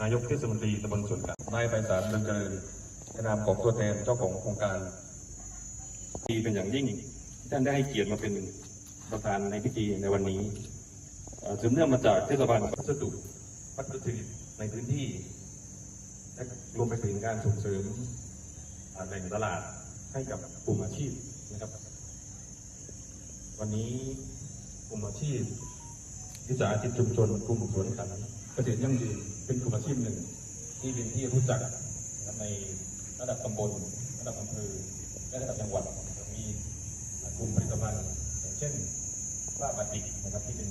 นายกเทศมนตรีตำบลสวนกลางนายไพศาลเรืองเจริญในนามของตัวแทนเจ้าของโครงการดีเป็นอย่างยิ่งที่ท่านได้ให้เกียรติมาเป็นประธานในพิธีในวันนี้เอ่อสืบเนื่องมาจากเทศบาลพัสดุวัตถุดิบในพื้นที่และรวมไปถึงการส่งเสริมแหล่งตลาดให้กับกลุ่มอาชีพนะครับ วันนี้กลุ่มอาชีพวิสาหกิจชุมชนกลุ่มสวนขัน ษตรยั่งยืนเป็นกลุ่มอาชีพหนึ่ง ที่เป็นที่รู้จักนะครับในระดับตำบล ระดับอำเภอและระดับจังหวัดมีกลุ่มผลิตภัณฑ์อย่างเช่นผ้าบาติกนะครับที่เป็น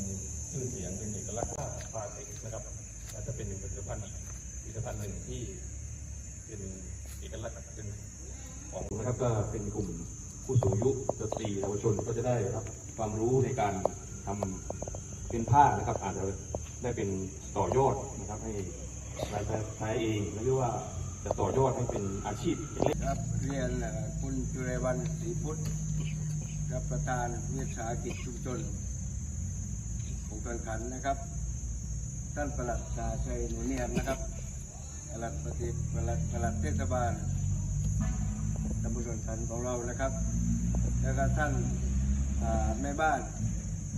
ชื่อเสียงเป็นเอกลักษณ์ผ้าบาติกนะครับอาจจะเป็นผลิตภัณฑ์อีกผลิตภัณฑ์หนึ่งที่เป็นเอกลักษณ์เป็นของนะครับก็เป็นกลุ่มผู้สูงอายุสตรีเยาวชนก็จะได้รับความรู้ในการทำเป็นผ้านะครับอาจจะ ได้เป็นต่อยอดนะครับให้รายได้ใช้เองหรือว่าจะต่อยอดให้เป็นอาชีพครับเรียนคุณจุเรวันศรีพุทธรับประธานวิสาหกิจชุมชนของตนขันนะครับ ท่านประหลัดชาชัยหนูเนียมนะครับประหลัดปฏิประหลัดประหลัดเทศบาลตำบลตนขันของเรานะครับ แล้วก็ท่านแม่บ้าน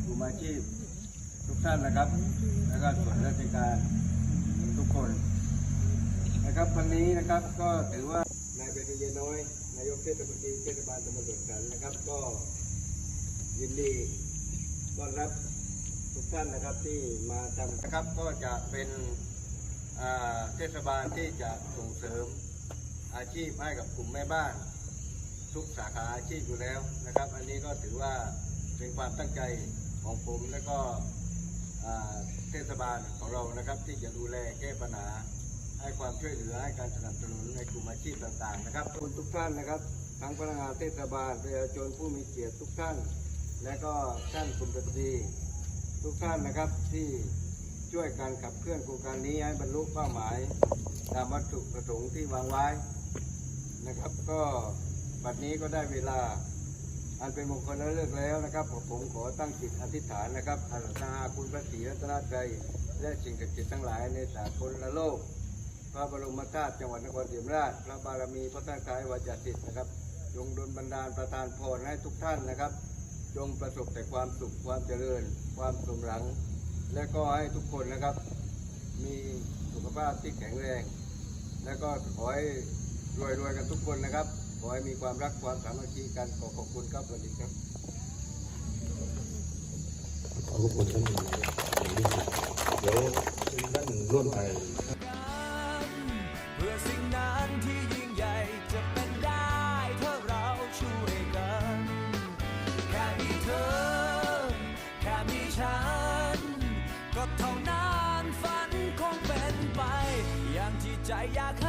กลุ่มอาชีพ ทุกท่านนะครับ แล้วก็ส่วนราชการทุกคน นะครับวันนี้นะครับก็ถือว่านายเบญเยน้อย นายกเทศมนตรีเทศบาลตำบลสวนกันนะครับ ก็ยินดีต้อนรับทุกท่านนะครับที่มาทำนะครับก็จะเป็นเทศบาลที่จะส่งเสริมอาชีพให้กับกลุ่มแม่บ้านทุกสาขาอาชีพอยู่แล้วนะครับ อันนี้ก็ถือว่าเป็นความตั้งใจของผมและก็ ศบาลของเรานะครับ ที่จะดูแลแก้ปัญหา ให้ความช่วยเหลือให้การสนับสนุนในกลุ่มอาชีพต่างๆ นะครับคุณทุกท่านนะครับทั้งพนักงานเทศบาลประชาชนผู้มีเกียรติทุกท่าน และก็ท่านกลุ่มดนตรีทุกท่านนะครับที่ช่วยการขับเคลื่อนโครงการนี้ให้บรรลุเป้าหมาย ตามวัตถุประสงค์ที่วางไว้นะครับ ก็บัดนี้ก็ได้เวลา อันเป็นมงคลและเลิกแล้วนะครับผมขอตั้งจิตอธิษฐานนะครับอารัธนาคุณพระศรีรัตนตรัยและสิ่งศักดิ์สิทธิ์ทั้งหลายในสากลโลก พระบรมธาตุจังหวัดนครศรีธรรมราช พระบารมีพระท่านคายวาจสิทธิ์นะครับจงดลบันดาลประทานพรให้ทุกท่านนะครับ จงประสบแต่ความสุขความเจริญ ความสมหวัง และก็ให้ทุกคนนะครับ มีสุขภาพที่แข็งแรง และก็ขอให้รวยๆกันทุกคนนะครับ ขอให้มีความรักความสามัคคีกันขอขอบคุณครับสวัสดีครับขอบคุณท่านเดี๋ยวท่านร่วมไทยเพื่อสิ่งนั้นที่ยิ่งใหญ่จะเป็นได้ถ้าเราช่วยกันแค่มีเธอแค่มีฉัน ก็เท่านั้นฝันคงเป็นไป อย่างที่ใจอยากให้เป็น